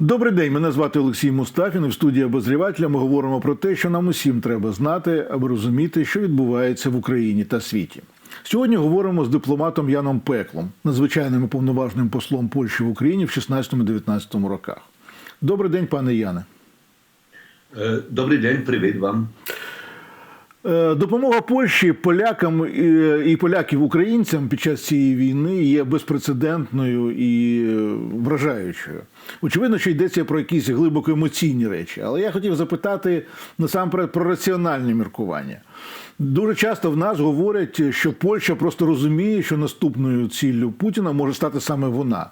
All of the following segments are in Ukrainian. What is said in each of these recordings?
Добрий день, мене звати Олексій Мустафін. В студії обозрівателя ми говоримо про те, що нам усім треба знати, аби розуміти, що відбувається в Україні та світі. Сьогодні говоримо з дипломатом Яном Пеклом, надзвичайним і повноважним послом Польщі в Україні в 16-19 роках. Добрий день, пане Яне. Е, Добрий день, привіт вам. Е, Допомога Польщі полякам і- і поляків українцям під час цієї війни є безпрецедентною і е, вражаючою. Очевидно, що йдеться про якісь глибоко емоційні речі. Але я хотів запитати насамперед про раціональні міркування. Дуже часто в нас говорять, що Польща просто розуміє, що наступною ціллю Путіна може стати саме вона.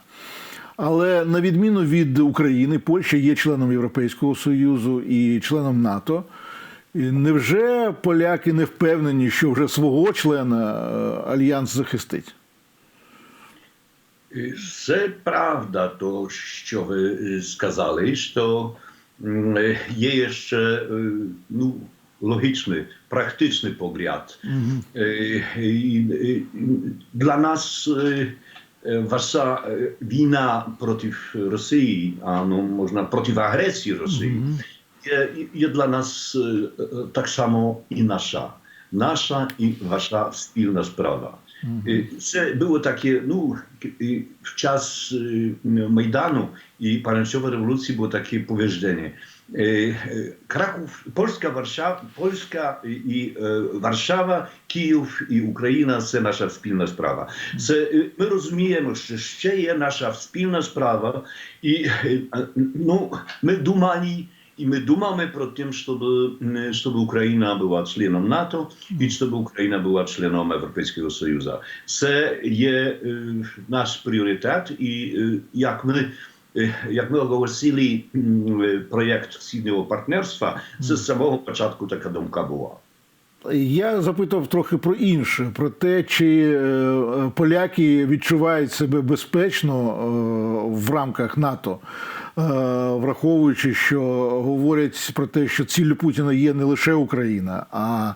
Але на відміну від України, Польща є членом Європейського Союзу і членом НАТО. І Невже поляки не впевнені, що вже свого члена е, альянс захистить? Це правда, то, що ви е, сказали, що е, є ще ну, логічний, практичний погляд. Е, Для нас ваша війна проти Росії, а ну, можна проти агресії Росії, є, є для нас е, е, так само і наша. Наша і ваша спільна справа. Е, Це було таке, ну, к- е, в час е, Майдану і помаранчевої революції було таке повіждення. Е, е, Краков, Польська, Варшава, Польська і- і е, Варшава, Київ і Україна це наша спільна справа. Це е, ми розуміємо, що ще є наша спільна справа, і е, е, ну, ми думали. I my dumamy pro tym, żeby, mm, żeby Ukraina była członem NATO i żeby Ukraina była członem Europejskiego Sojuzu. To jest nasz priorytet i y, jak my y, jak my ogłosili mm, projekt wschodniego partnerstwa, to z samego początku taka dumka była. Я запитав трохи про інше: про те, чи е, поляки відчувають себе безпечно е, в рамках НАТО, е, враховуючи, що говорять про те, що ціллю Путіна є не лише Україна, а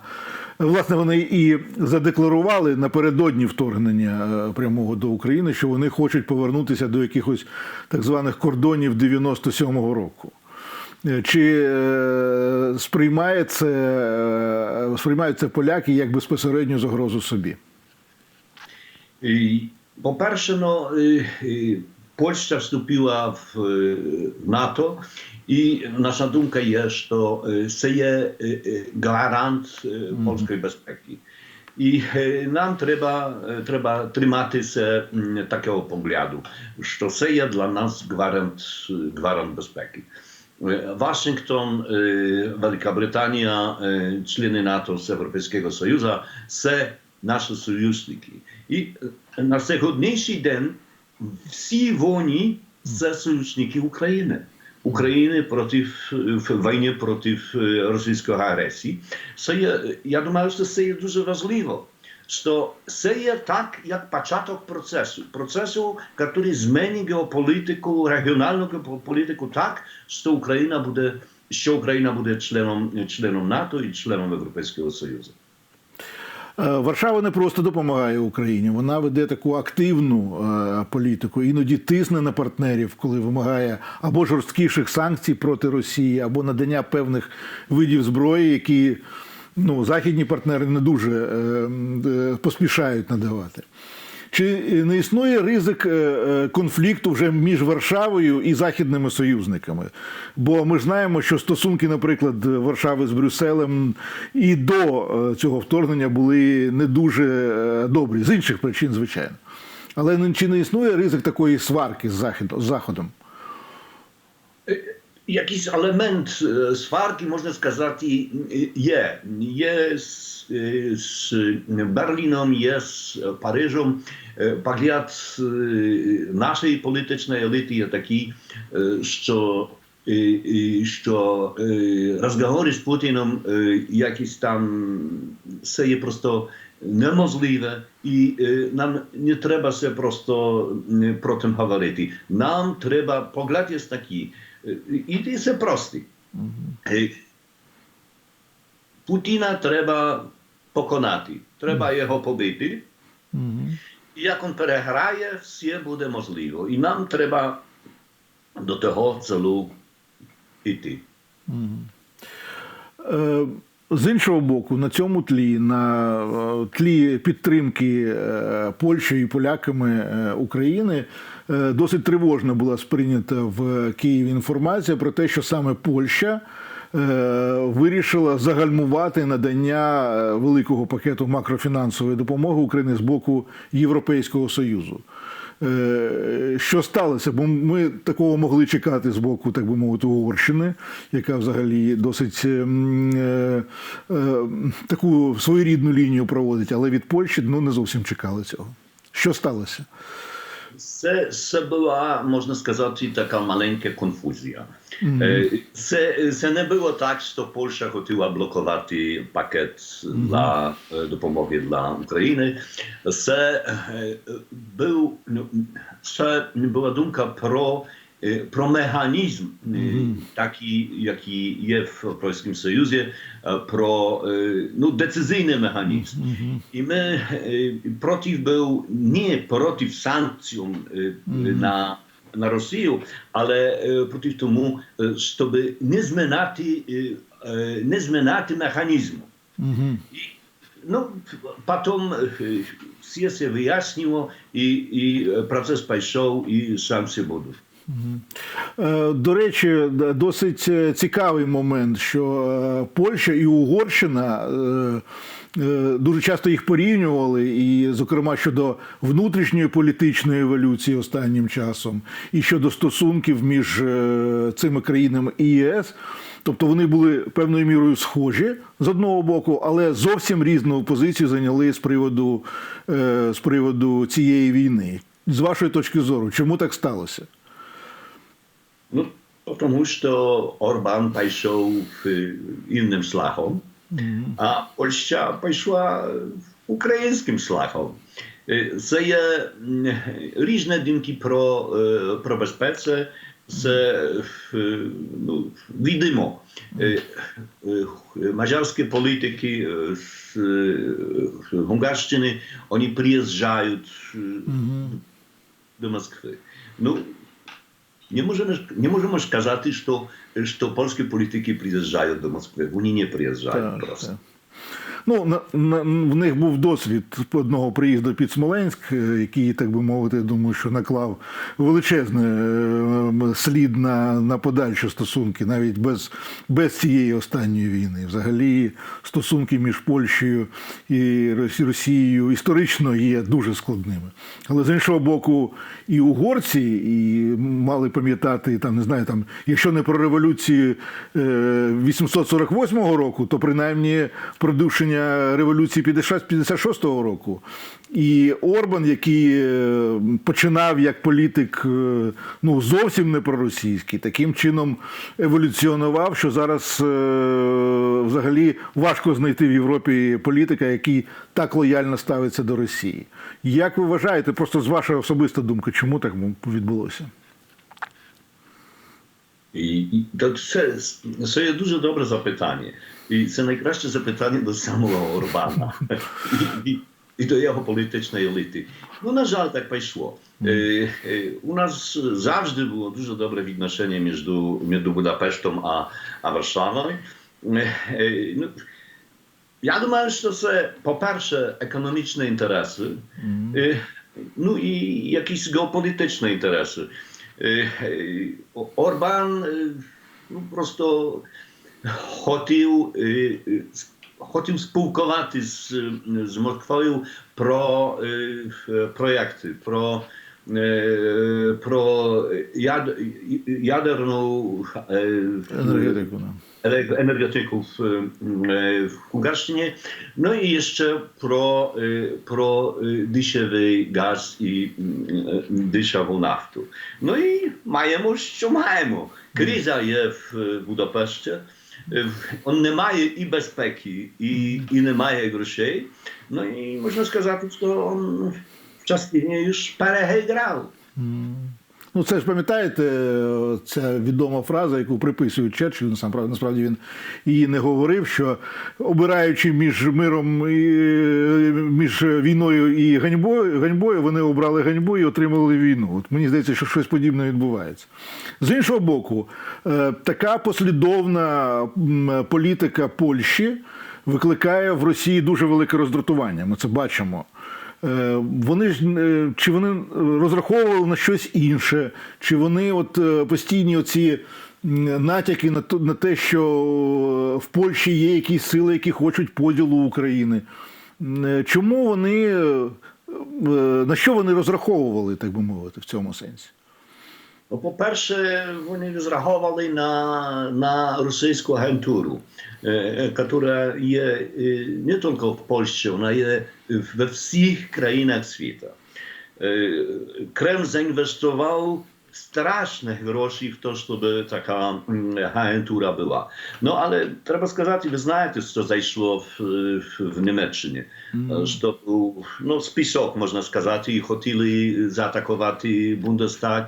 власне вони і задекларували напередодні вторгнення е, прямого до України, що вони хочуть повернутися до якихось так званих кордонів 97-го року. Е, Чи е, сприймає це, е, сприймають це поляки як безпосередню загрозу собі? No, y, y, Polska wstąpiła w y, NATO i nasza dumka jest, że to y, jest y, garant mhm. polskiej bezpieki. I nam trzeba, trzeba trzymać się mm, takiego poglądu, że to jest dla nas gwarant, gwarant bezpieki. Waszyngton, Wielka Brytania, człony NATO z Europejskiego Sojusza, se nasze sojusznicy. I na wschodniejszy dzień всі вони це союзники України. України проти в війні проти е, російської агресії. Це є, я думаю, що це є дуже важливо. Що це є так, як початок процесу. Процесу, який змінить геополітику, регіональну геополітику так, що Україна буде, що Україна буде членом, членом НАТО і членом Європейського Союзу. Е, Варшава не просто допомагає Україні, вона веде таку активну е, політику, іноді тисне на партнерів, коли вимагає або жорсткіших санкцій проти Росії, або надання певних видів зброї, які ну, західні партнери не дуже е, поспішають надавати. Чи не існує ризик е, е, конфлікту вже між Варшавою і західними союзниками? Бо ми знаємо, що стосунки, наприклад, Варшави з Брюсселем і до е, цього вторгнення були не дуже е, добрі, з інших причин, звичайно. Але чи не існує ризик такої сварки з Заходом? Jakiś element e, swарки, można сказати, i- je. Je z, e, z Berlinem, je z Paryżem. E, Pogląd e, naszej politycznej elity jest taki, e, że e, e, що е, розговори з Путіном е, якісь там це є просто неможливе, і е, нам не треба це просто е, про тим говорити. Нам треба погляд є такий, е, і це простий. Е, Путіна треба поконати, треба його побити. І як він переграє, все буде можливо. І нам треба до того celu йти. Е, З іншого боку, на цьому тлі, на е, тлі підтримки е, Польщею і поляками е, України, досить тривожно була сприйнята в Києві інформація про те, що саме Польща вирішила загальмувати надання великого пакету макрофінансової допомоги Україні з боку Європейського Союзу. Е, Що сталося? Бо ми такого могли чекати з боку, так би мовити, Угорщини, яка взагалі досить ем, е, е, таку своєрідну лінію проводить, але від Польщі ну, не зовсім чекали цього. Що сталося? Це, це була, можна сказати, така маленька конфузія. Е, Це, це не було так, що Польща хотіла блокувати пакет для е, допомоги для України. Це, е, був, ну, це була думка про, е, про механізм, е, такий, який є в Польському Союзі, е, про е, ну, децизійний механізм. I my y, protiv był nie protiv sankcjom y, y, na, na Rosję, ale y, protiv tomu, y, żeby nie zmieniać, y, y, nie zmieniać mechanizmu. I, no, potem y, wszystko się wyjaśniło i, i proces poszedł i sankcje будуть. Е, До речі, досить е, цікавий момент, що е, Польща і Угорщина е, е, дуже часто їх порівнювали, і, зокрема, щодо внутрішньої політичної еволюції останнім часом, і щодо стосунків між е, цими країнами і ЄС. Тобто вони були певною мірою схожі з одного боку, але зовсім різну позицію зайняли з приводу, е, з приводу цієї війни. З вашої точки зору, чому так сталося? No, тому що Орбан пішов в innym шляхом, а Польща пішла українським шляхом. Е, Це є м, різні думки про, е, про безпеку. Це е, ну, відомо. Е, е, Мажарські політики е, з е, Унгарщини, вони приїжджають е, do Moskwy. No, nie możemy, nie możemy сказати, що, що польські політики приїжджають до Москви. Вони не приїжджають Так, просто. так. Ну, на, на, в них був досвід одного приїзду під Смоленськ, е, який, так би мовити, я думаю, що наклав величезний е, слід на, на подальші стосунки, навіть без, без цієї останньої війни. Взагалі, стосунки між Польщею і Росією історично є дуже складними. Але з іншого боку, і угорці, і мали пам'ятати, там, не знаю, там, якщо не про революцію е, 848 року, то принаймні продовження революції 56-го року. І Орбан, який е, починав як політик е, ну, зовсім не проросійський, таким чином еволюціонував, що зараз е, взагалі важко знайти в Європі політика, який так лояльно ставиться до Росії. Як ви вважаєте, просто з вашої особиста думка, чому так відбулося? І, і то це, це є дуже добре запитання. І це найкраще запитання до самого Орбана і, і, і до його політичної еліти. Ну, на жаль, так пішло. Е, е, у нас завжди було дуже добре відношення між, між Будапештом а, а Варшавою. Е, е, ну, я думаю, що це, по-перше, економічні інтереси, е, ну і якісь геополітичні інтереси. Е, е, Орбан е, ну, просто хотів, е, е, с- хотів спілкувати з, з Москвою про е, е, проєкти, про, е, про яд, ядерну е, Енергетику. да. ele- energetyków y, y, w Hungarszczynie. No i jeszcze pro, y, pro y, dyszewy gaz i y, dyszową naftę. No i маємо, що маємо. Криза є в y, Budapeszcie. Y, On nie ma i bezpeki, i, i nie ma грошей. No i można сказати, що on już parę grał. Ну, це ж пам'ятаєте, ця відома фраза, яку приписують Черчиллю, правда, насправді він її не говорив, що обираючи між миром і між війною і ганьбою, ганьбою, вони обрали ганьбу і отримали війну. От мені здається, що щось подібне відбувається. З іншого боку, е, така послідовна політика Польщі викликає в Росії дуже велике роздратування. Ми це бачимо. Е, Вони ж е, чи вони розраховували на щось інше, чи вони от е, постійні оці натяки на те, що в Польщі є якісь сили, які хочуть поділу України. Чому вони на що вони розраховували, так би мовити, в цьому сенсі? Ну, по-перше, вони розраховували на, на російську агентуру, е, е, яка є е, не тільки в Польщі, вона є в всіх країнах світу. Е, Кремль страшne гроші в те, щоб така м, агентура була. Ну, але треба сказати, ви знаєте, що зайшло в, Німеччині. Список, можна сказати, і хотіли заатакувати Бундестаг,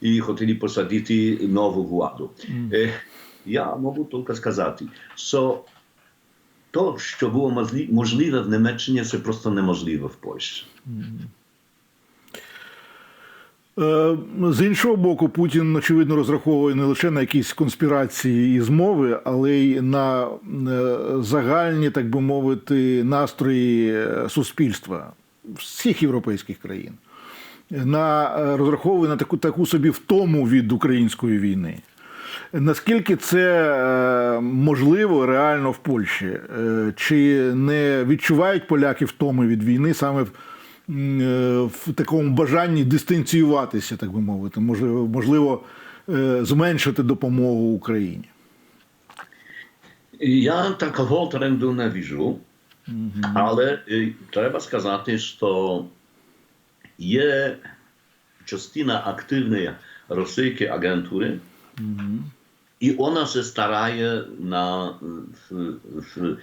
і хотіли посадити нову владу. Я можу тільки сказати, що то, що було можливе в Німеччині, це просто неможливо в Польщі. З іншого боку, Путін, очевидно, розраховує не лише на якісь конспірації і змови, але й на е, загальні, так би мовити, настрої е, суспільства всіх європейських країн. На е, розраховує на таку таку собі втому від української війни. Наскільки це е, можливо реально в Польщі? Е, Чи не відчувають поляки втоми від війни саме в, е, в такому бажанні дистанціюватися, так би мовити, можливо, е, зменшити допомогу Україні? Я такого тренду не вижу, але е, треба сказати, що є частина активної російської агентури, се старає на в, в,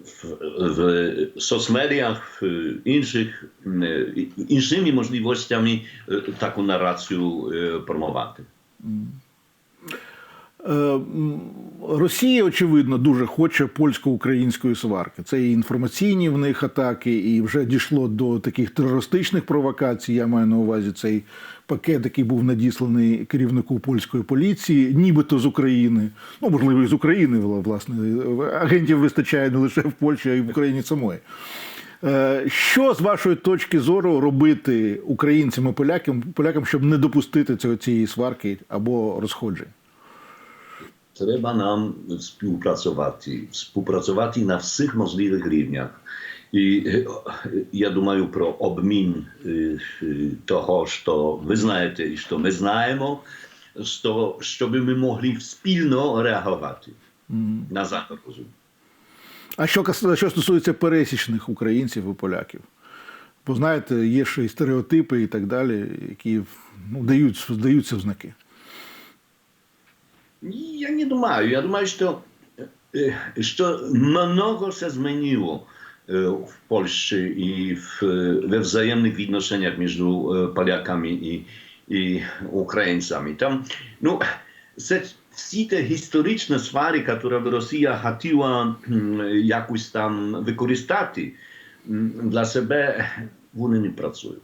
в, в соцмедіях, в інших е, іншими можливостями е, таку нарацію е, промовати. Е, м, Росія, очевидно, дуже хоче польсько-української сварки. Це і інформаційні в них атаки, і вже дійшло до таких терористичних провокацій. Я маю на увазі цей пакет, який був надісланий керівнику польської поліції, нібито з України. Ну, можливо, і з України, власне. Агентів вистачає не лише в Польщі, а й в Україні самої. Е, Що з вашої точки зору робити українцям і полякам, полякам, щоб не допустити цього- цієї сварки або розходжень? Треба нам співпрацювати, співпрацювати на всіх можливих рівнях. І я думаю про обмін того, що ви знаєте і що ми знаємо, що, щоб ми могли спільно реагувати на загрозу. А що, що стосується пересічних українців і поляків? Бо знаєте, є ще і стереотипи і так далі, які ну, дають, здаються в знаки. Я не думаю. Я думаю, що, е, що много се змінило е, в Польщі і в, we wzajemnych відношеннях між е, поляками і, і українцями. Там, ну, це всі ті історичні свари, які Росія хотіла м, якось там використати м, для себе, вони не працюють.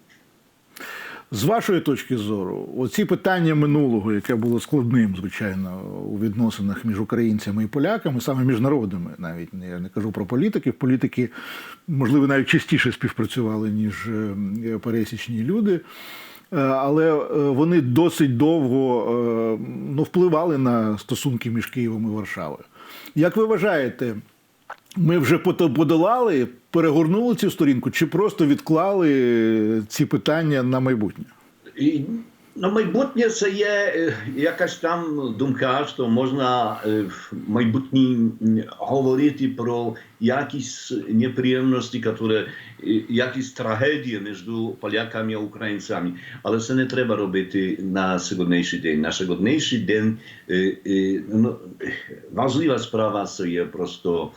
З вашої точки зору, оці питання минулого, яке було складним, звичайно, у відносинах між українцями і поляками, саме між народами, навіть я не кажу про політиків. Політики, можливо, навіть частіше співпрацювали, ніж е, пересічні люди. Е, Але е, вони досить довго ну, впливали на стосунки між Києвом і Варшавою. Як ви вважаєте, ми вже подолали, перегорнули цю сторінку, чи просто відклали ці питання на майбутнє? І на майбутнє це є е, якась там думка, що можна е, в майбутнім говорити про якісь неприємності, які, е, якісь трагедії між поляками і українцями. Але це не треба робити на сьогоднішній день. На сьогоднішній день ну, важлива справа це є просто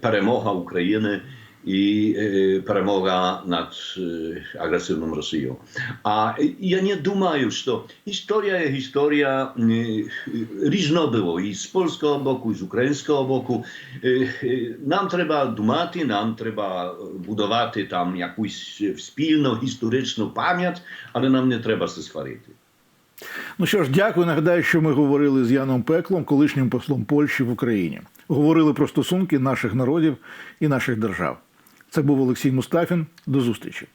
перемога України. і е, перемога над е, агресивною Росією. А е, я не думаю, що історія є історія е, е, різно було і з польського боку, і з українського боку. Е, е, Нам треба думати, нам треба будувати там якусь спільну історичну пам'ять, але нам не треба це сварити. Ну що ж, дякую. Нагадаю, що ми говорили з Яном Пеклом, колишнім послом Польщі в Україні. Говорили про стосунки наших народів і наших держав. Це був Олексій Мустафін. До зустрічі.